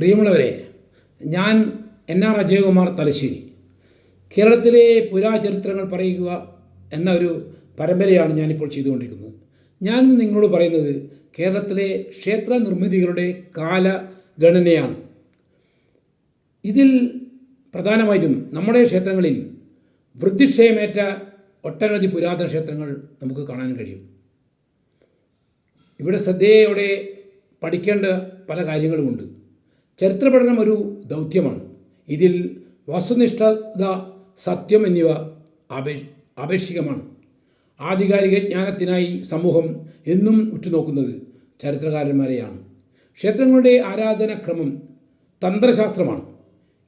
പ്രിയമുള്ളവരെ ഞാൻ N R Ajayakumar Thalassery. കേരളത്തിലെ പുരാചരിത്രങ്ങൾ പറയുക എന്ന ഒരു പരമ്പരയാണ് ഞാനിപ്പോൾ ചെയ്തുകൊണ്ടിരിക്കുന്നത്. ഞാൻ നിങ്ങളോട് പറയുന്നത് കേരളത്തിലെ ക്ഷേത്ര നിർമ്മിതികളുടെ കാലഗണനയാണ്. ഇതിൽ പ്രധാനമായിട്ടും നമ്മുടെ ക്ഷേത്രങ്ങളിൽ വൃദ്ധിക്ഷയമേറ്റ ഒട്ടനവധി പുരാതന ക്ഷേത്രങ്ങൾ നമുക്ക് കാണാൻ കഴിയും. ഇവിടെ ശ്രദ്ധയോടെ പഠിക്കേണ്ട പല കാര്യങ്ങളുമുണ്ട്. ചരിത്ര പഠനം ഒരു ദൗത്യമാണ്. ഇതിൽ വസ്തുനിഷ്ഠത സത്യം എന്നിവ അപേ ആപേക്ഷികമാണ്. ആധികാരിക ജ്ഞാനത്തിനായി സമൂഹം എന്നും ഉറ്റുനോക്കുന്നത് ചരിത്രകാരന്മാരെയാണ്. ക്ഷേത്രങ്ങളുടെ ആരാധനക്രമം തന്ത്രശാസ്ത്രമാണ്.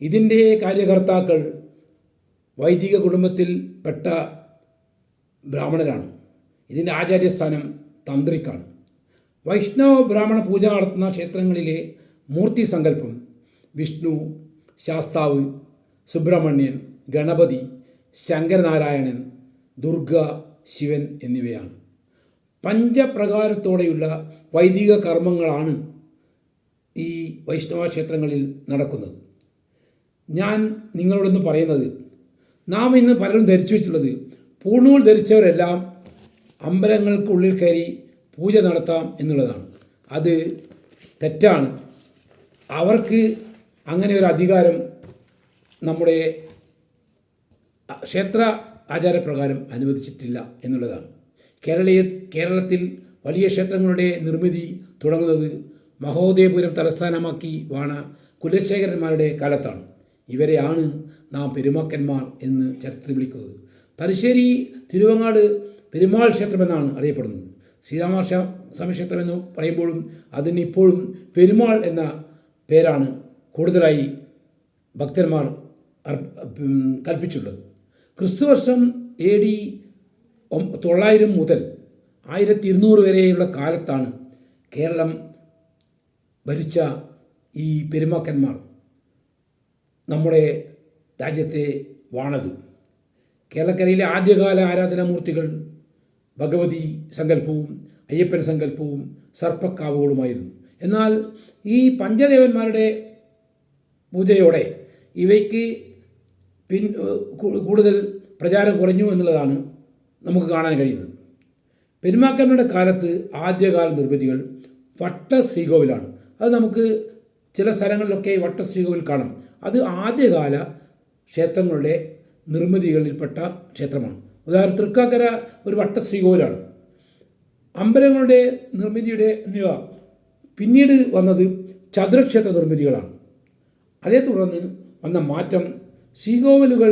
ഇതിന്റെ കാര്യകർത്താക്കൾ വൈദിക കുടുംബത്തിൽ പെട്ട ബ്രാഹ്മണരാണ്. ഇതിന്റെ ആചാര്യസ്ഥാനം തന്ത്രിക്കാണ്. വൈഷ്ണവ ബ്രാഹ്മണ പൂജ നടത്തുന്ന ക്ഷേത്രങ്ങളിലെ മൂർത്തി സങ്കല്പം വിഷ്ണു ശാസ്താവ് സുബ്രഹ്മണ്യൻ ഗണപതി ശങ്കരനാരായണൻ ദുർഗ ശിവൻ എന്നിവയാണ്. പഞ്ചപ്രകാരത്തോടെയുള്ള വൈദിക കർമ്മങ്ങളാണ് ഈ വൈഷ്ണവ ക്ഷേത്രങ്ങളിൽ നടക്കുന്നത്. ഞാൻ നിങ്ങളോടൊന്ന് പറയുന്നത് നാം ഇന്ന് പലരും ധരിച്ചു വെച്ചുള്ളത് പൂണൂൽ ധരിച്ചവരെല്ലാം അമ്പലങ്ങൾക്കുള്ളിൽ കയറി പൂജ നടത്താം എന്നുള്ളതാണ്. അത് തെറ്റാണ്. അവർക്ക് അങ്ങനെ ഒരു അധികാരം നമ്മുടെ ക്ഷേത്ര ആചാരപ്രകാരം അനുവദിച്ചിട്ടില്ല എന്നുള്ളതാണ്. കേരളീയ കേരളത്തിൽ വലിയ ക്ഷേത്രങ്ങളുടെ നിർമ്മിതി തുടങ്ങുന്നത് മഹോദയപുരം തലസ്ഥാനമാക്കി വാണ കുലശേഖരന്മാരുടെ കാലത്താണ്. ഇവരെയാണ് നാം പെരുമാക്കന്മാർ എന്ന് ചരിത്രത്തിൽ വിളിക്കുന്നത്. തലശ്ശേരി തിരുവങ്ങാട് പെരുമാൾ ക്ഷേത്രമെന്നാണ് അറിയപ്പെടുന്നത്. ശ്രീരാമ സ്വാമി ക്ഷേത്രമെന്ന് പറയുമ്പോഴും അതിന് ഇപ്പോഴും പെരുമാൾ എന്ന പേരാണ് കൂടുതലായി ഭക്തന്മാർ കൽപ്പിച്ചുള്ളത് ക്രിസ്തുവർഷം എ ഡി തൊള്ളായിരം മുതൽ ആയിരത്തി ഇരുന്നൂറ് വരെയുള്ള കാലത്താണ് കേരളം ഭരിച്ച ഈ പെരുമാക്കന്മാർ നമ്മുടെ രാജ്യത്തെ വാണത്. കേരളക്കരയിലെ ആദ്യകാല ആരാധനാമൂർത്തികൾ ഭഗവതി സങ്കല്പവും അയ്യപ്പൻ സങ്കല്പവും സർപ്പക്കാവുകളുമായിരുന്നു. എന്നാൽ ഈ പഞ്ചദേവന്മാരുടെ പൂജയോടെ ഇവയ്ക്ക് പിൻ കൂടുതൽ പ്രചാരം കുറഞ്ഞു എന്നുള്ളതാണ് നമുക്ക് കാണാൻ കഴിയുന്നത്. പെരുമാക്കന്മാരുടെ കാലത്ത് ആദ്യകാല നിർമ്മിതികൾ വട്ട അത് നമുക്ക് ചില സ്ഥലങ്ങളിലൊക്കെ വട്ട ശ്രീകോവിൽ കാണാം. അത് ആദ്യകാല ക്ഷേത്രങ്ങളുടെ നിർമ്മിതികളിൽപ്പെട്ട ക്ഷേത്രമാണ്. ഉദാഹരണം തൃക്കാക്കര ഒരു വട്ട അമ്പലങ്ങളുടെ നിർമ്മിതിയുടെ എന്നിവ പിന്നീട് വന്നത് ചതുരക്ഷേത്ര നിർമ്മിതികളാണ്. അതേ തുടർന്ന് വന്ന മാറ്റം സീകോവലുകൾ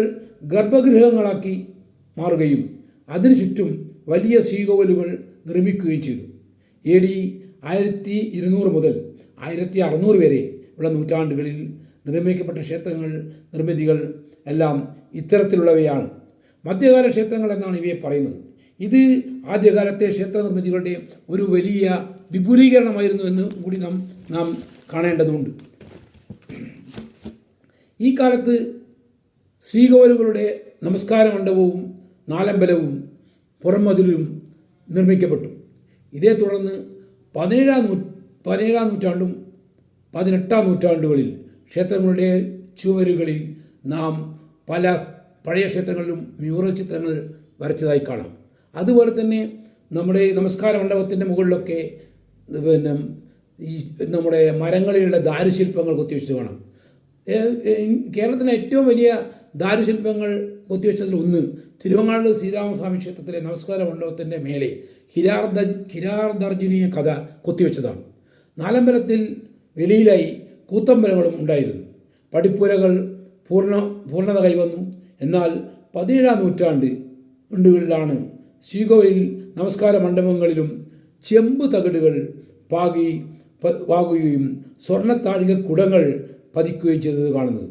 ഗർഭഗൃഹങ്ങളാക്കി മാറുകയും അതിനു ചുറ്റും വലിയ സീകോവലുകൾ നിർമ്മിക്കുകയും ചെയ്തു. എ ഡി ആയിരത്തി ഇരുന്നൂറ് മുതൽ ആയിരത്തി അറുന്നൂറ് വരെ ഉള്ള നൂറ്റാണ്ടുകളിൽ നിർമ്മിക്കപ്പെട്ട ക്ഷേത്രങ്ങൾ നിർമ്മിതികൾ എല്ലാം ഇത്തരത്തിലുള്ളവയാണ്. മധ്യകാല ക്ഷേത്രങ്ങൾ എന്നാണ് ഇവയെ പറയുന്നത്. ഇത് ആദ്യകാലത്തെ ക്ഷേത്ര നിർമ്മിതികളുടെ ഒരു വലിയ വിപുലീകരണമായിരുന്നു എന്ന് കൂടി നാം നാം കാണേണ്ടതുണ്ട്. ഈ കാലത്ത് ശ്രീകോലുകളുടെ നമസ്കാര മണ്ഡപവും നാലമ്പലവും പുറംമതിലും നിർമ്മിക്കപ്പെട്ടു. ഇതേ തുടർന്ന് പതിനേഴാം നൂ പതിനേഴാം നൂറ്റാണ്ടും പതിനെട്ടാം നൂറ്റാണ്ടുകളിൽ ക്ഷേത്രങ്ങളുടെ ചുവരുകളിൽ നാം പല പഴയ ക്ഷേത്രങ്ങളിലും മ്യൂറൽ ചിത്രങ്ങൾ വരച്ചതായി കാണാം. അതുപോലെ തന്നെ നമ്മുടെ നമസ്കാര മണ്ഡപത്തിന്റെ മുകളിലൊക്കെ പിന്നെ ഈ നമ്മുടെ മരങ്ങളിലുള്ള ദാരുശില്പങ്ങൾ കൊത്തിവെച്ചത് കാണാം. കേരളത്തിലെ ഏറ്റവും വലിയ ദാരുശില്പങ്ങൾ കൊത്തിവെച്ചതിൽ ഒന്ന് തിരുവങ്ങാട് ശ്രീരാമസ്വാമി ക്ഷേത്രത്തിലെ നമസ്കാര മണ്ഡപത്തിന്റെ മേലെ ഹിരാർദ ഹിരാർദർജുനീയ കഥ കൊത്തിവെച്ചതാണ്. നാലമ്പലത്തിൽ വെളിയിലായി കൂത്തമ്പലങ്ങളും ഉണ്ടായിരുന്നു. പടിപ്പുരകൾ പൂർണ പൂർണത കൈവന്നു. എന്നാൽ പതിനേഴാം നൂറ്റാണ്ട് ണ്ടുകളിലാണ് ശ്രീകോവിൽ നമസ്കാര മണ്ഡപങ്ങളിലും ചെമ്പ് തകിടുകൾ പാകി പാകുകയും സ്വർണത്താഴിക കുടങ്ങൾ പതിക്കുകയും ചെയ്തത് കാണുന്നത്.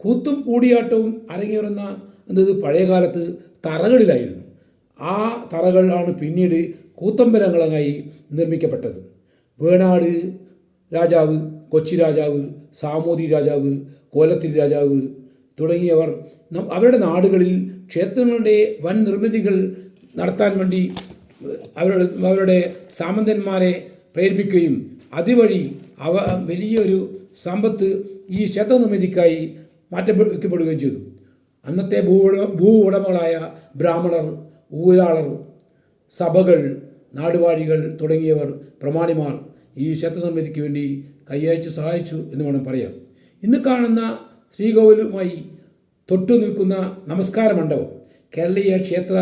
കൂത്തും കൂടിയാട്ടവും അരങ്ങേറുന്ന എന്നത് പഴയകാലത്ത് തറകളിലായിരുന്നു. ആ തറകളാണ് പിന്നീട് കൂത്തമ്പലങ്ങളായി നിർമ്മിക്കപ്പെട്ടത്. വേണാട് രാജാവ് കൊച്ചി രാജാവ് സാമൂതി രാജാവ് കോലത്തിരി രാജാവ് തുടങ്ങിയവർ അവരുടെ നാടുകളിൽ ക്ഷേത്രങ്ങളുടെ വൻ നിർമ്മിതികൾ നടത്താൻ വേണ്ടി അവരുടെ അവരുടെ സാമന്തന്മാരെ പ്രേരിപ്പിക്കുകയും അതുവഴി അവ വലിയൊരു സമ്പത്ത് ഈ ക്ഷേത്ര നിർമ്മിതിക്കായി മാറ്റപ്പെടുകയും ചെയ്തു. അന്നത്തെ ഭൂ ഭൂ ഉടമകളായ ബ്രാഹ്മണർ ഊരാളർ സഭകൾ നാടുവാഴികൾ തുടങ്ങിയവർ പ്രമാണിമാർ ഈ ക്ഷേത്ര നിർമ്മിതിക്ക് വേണ്ടി കൈയച്ച് സഹായിച്ചു എന്ന് വേണം പറയാം ഇന്ന് കാണുന്ന ശ്രീകോവിലുമായി തൊട്ടു നിൽക്കുന്ന നമസ്കാര മണ്ഡപം കേരളീയ ക്ഷേത്ര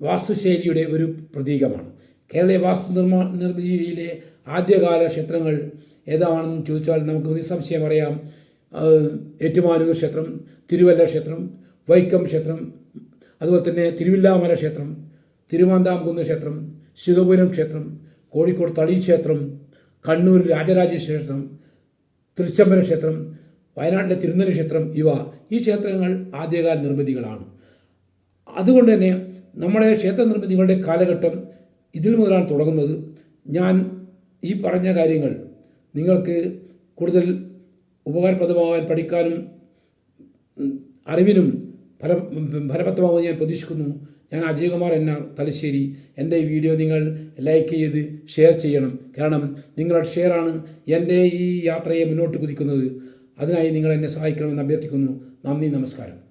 വാസ്തുശൈലിയുടെ ഒരു പ്രതീകമാണ്. കേരളീയ വാസ്തു നിർമ്മാ നിർമ്മിതിയിലെ ആദ്യകാല ക്ഷേത്രങ്ങൾ ഏതാണെന്ന് ചോദിച്ചാൽ നമുക്ക് നിസ്സംശയം അറിയാം. ഏറ്റുമാനൂർ ക്ഷേത്രം തിരുവല്ല ക്ഷേത്രം വൈക്കം ക്ഷേത്രം അതുപോലെ തന്നെ തിരുവില്ലാമല ക്ഷേത്രം തിരുവാന്താംകുന്ന് ക്ഷേത്രം ശിവപുരം ക്ഷേത്രം കോഴിക്കോട് തളി ക്ഷേത്രം കണ്ണൂർ രാജരാജ ക്ഷേത്രം തൃച്ചംബരം ക്ഷേത്രം വയനാട്ടിലെ തിരുനെല്ലി ക്ഷേത്രം ഇവ ഈ ക്ഷേത്രങ്ങൾ ആദ്യകാല നിർമ്മിതികളാണ്. അതുകൊണ്ട് തന്നെ നമ്മുടെ ക്ഷേത്ര നിർമ്മിതികളുടെ കാലഘട്ടം ഇതിൽ മുതലാണ് തുടങ്ങുന്നത്. ഞാൻ ഈ പറഞ്ഞ കാര്യങ്ങൾ നിങ്ങൾക്ക് കൂടുതൽ ഉപകാരപ്രദമാകാൻ പഠിക്കാനും അറിവിനും ഫല ഫലപ്രദമാകുമെന്ന് ഞാൻ പ്രതീക്ഷിക്കുന്നു. ഞാൻ അജയകുമാർ എന്നാർ തലശ്ശേരി. എന്റെ ഈ വീഡിയോ നിങ്ങൾ ലൈക്ക് ചെയ്ത് ഷെയർ ചെയ്യണം. കാരണം നിങ്ങളുടെ ഷെയറാണ് എന്റെ ഈ യാത്രയെ മുന്നോട്ട് കുതിക്കുന്നത്. അതിനായി നിങ്ങൾ എന്നെ സഹായിക്കണമെന്ന് അഭ്യർത്ഥിക്കുന്നു. നന്ദി നമസ്കാരം.